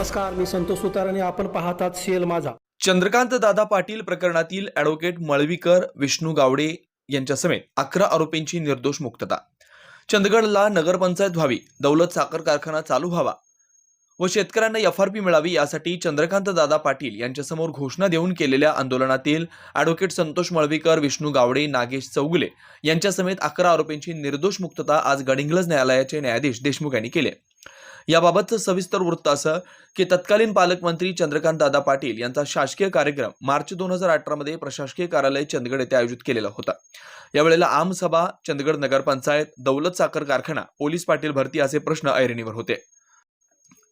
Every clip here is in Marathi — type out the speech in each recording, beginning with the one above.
नमस्कार मी संतोष सुतार आणि आपण पाहतात सीएल माझा. चंद्रकांत दादा पाटील प्रकरणातील ॲडव्होकेट मळवीकर विष्णू गावडे यांच्यासमेत अकरा आरोपींची निर्दोष मुक्तता. चंदगडला नगरपंचायत व्हावी दौलत साखर कारखाना चालू व्हावा व शेतकऱ्यांना एफ आर पी मिळावी यासाठी चंद्रकांत दादा पाटील यांच्यासमोर घोषणा देऊन केलेल्या आंदोलनातील ॲडव्होकेट संतोष मळवीकर विष्णू गावडे नागेश चौगुले यांच्यासमेत अकरा आरोपींची निर्दोष मुक्तता आज गडिंग्लज न्यायालयाचे न्यायाधीश देशमुख यांनी केले याबाबतचं सविस्तर वृत्त असं की तत्कालीन पालकमंत्री चंद्रकांत दादा पाटील यांचा शासकीय कार्यक्रम मार्च दोन हजार अठरामध्ये प्रशासकीय कार्यालय चंदगड येथे आयोजित केलेला होता. यावेळेला आमसभा चंदगड नगरपंचायत दौलत साखर कारखाना पोलीस पाटील भरती असे प्रश्न ऐरणीवर होते.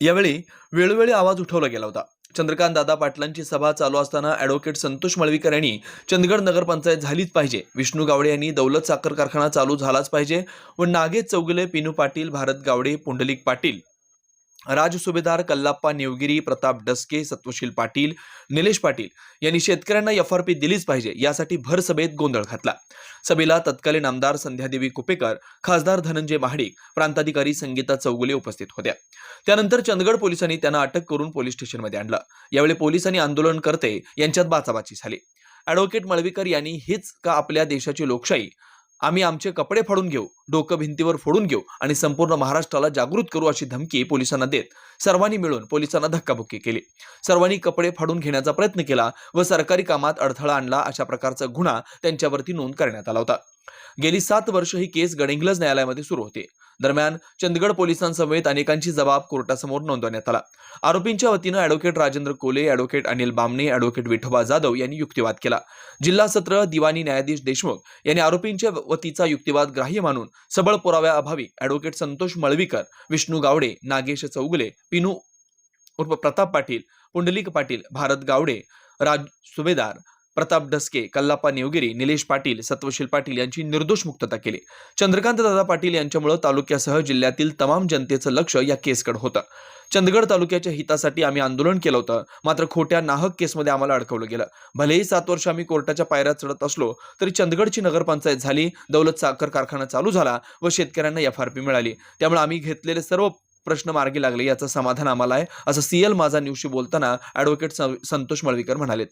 यावेळी वेळोवेळी आवाज उठवला गेला होता. चंद्रकांत दादा पाटलांची सभा चालू असताना ॲडव्होकेट संतोष मळवीकर यांनी चंदगड नगरपंचायत झालीच पाहिजे विष्णू गावडे यांनी दौलत साखर कारखाना चालू झालाच पाहिजे व नागेश चौगुले पिनू पाटील भारत गावडे पुंडलिक पाटील राज सुभेदार कल्लाप्पा नेवगिरी प्रताप डसके सत्वशील पाटील निलेश पाटील यांनी शेतकऱ्यांना एफ आर पी दिलीच पाहिजे यासाठी भर सभेत गोंधळ घातला. सभेला तत्कालीन आमदार संध्यादेवी कुपेकर खासदार धनंजय महाडिक प्रांताधिकारी संगीता चौगुले उपस्थित होत्या. त्यानंतर चंदगड पोलिसांनी त्यांना अटक करून पोलीस स्टेशनमध्ये आणलं. यावेळी पोलिसांनी आंदोलनकर्ते यांच्यात बाचाबाची झाली. ॲडव्होकेट मळवीकर यांनी हीच का आपल्या देशाची लोकशाही आम्ही आमचे कपडे फाडून घेऊ डोकं भिंतीवर फोडून घेऊ आणि संपूर्ण महाराष्ट्राला जागृत करू अशी धमकी पोलिसांना देत सर्वांनी मिळून पोलिसांना धक्काबुक्की केली. सर्वांनी कपडे फाडून घेण्याचा प्रयत्न केला व सरकारी कामात अडथळा आणला अशा प्रकारचा गुन्हा त्यांच्यावरती नोंद करण्यात आला होता. गेली सात वर्ष ही केस गडिंग्लज न्यायालयामध्ये सुरू होती. दरम्यान चंदगड पोलिसांसमवेत अनेकांची जबाब कोर्टासमोर नोंदवण्यात आला. आरोपींच्या वतीनं advocate Rajendra Kole advocate Anil Bamne advocate Vithoba Jadhav यांनी युक्तिवाद केला. जिल्हा सत्र दिवाणी न्यायाधीश देशमुख यांनी आरोपींच्या वतीचा युक्तिवाद ग्राह्य मानून सबळ पुराव्याअभावी ॲडव्होकेट संतोष मळवीकर विष्णू गावडे नागेश चौगुले पिनू उर्फ प्रताप पाटील पुंडलिक पाटील भारत गावडे राज सुभेदार प्रताप डसके कल्लाप्पा नेवगिरी निलेश पाटील सत्वशील पाटील यांची निर्दोष मुक्तता केली. चंद्रकांत दादा पाटील यांच्यामुळे तालुक्यासह जिल्ह्यातील तमाम जनतेचं लक्ष या केसकडे होतं. चंदगड तालुक्याच्या हितासाठी आम्ही आंदोलन केलं होतं मात्र खोट्या नाहक केसमध्ये आम्हाला अडकवलं गेलं. भलेही सात वर्ष आम्ही कोर्टाच्या पायऱ्या चढत असलो तरी चंदगडची नगरपंचायत झाली दौलत साखर कारखाना चालू झाला व शेतकऱ्यांना एफ आर पी मिळाली. त्यामुळे आम्ही घेतलेले सर्व प्रश्न मार्गी लागले याचं समाधान आम्हाला आहे असं सीएल माझा न्यूजशी बोलताना ॲडव्होकेट संतोष मळवीकर म्हणाले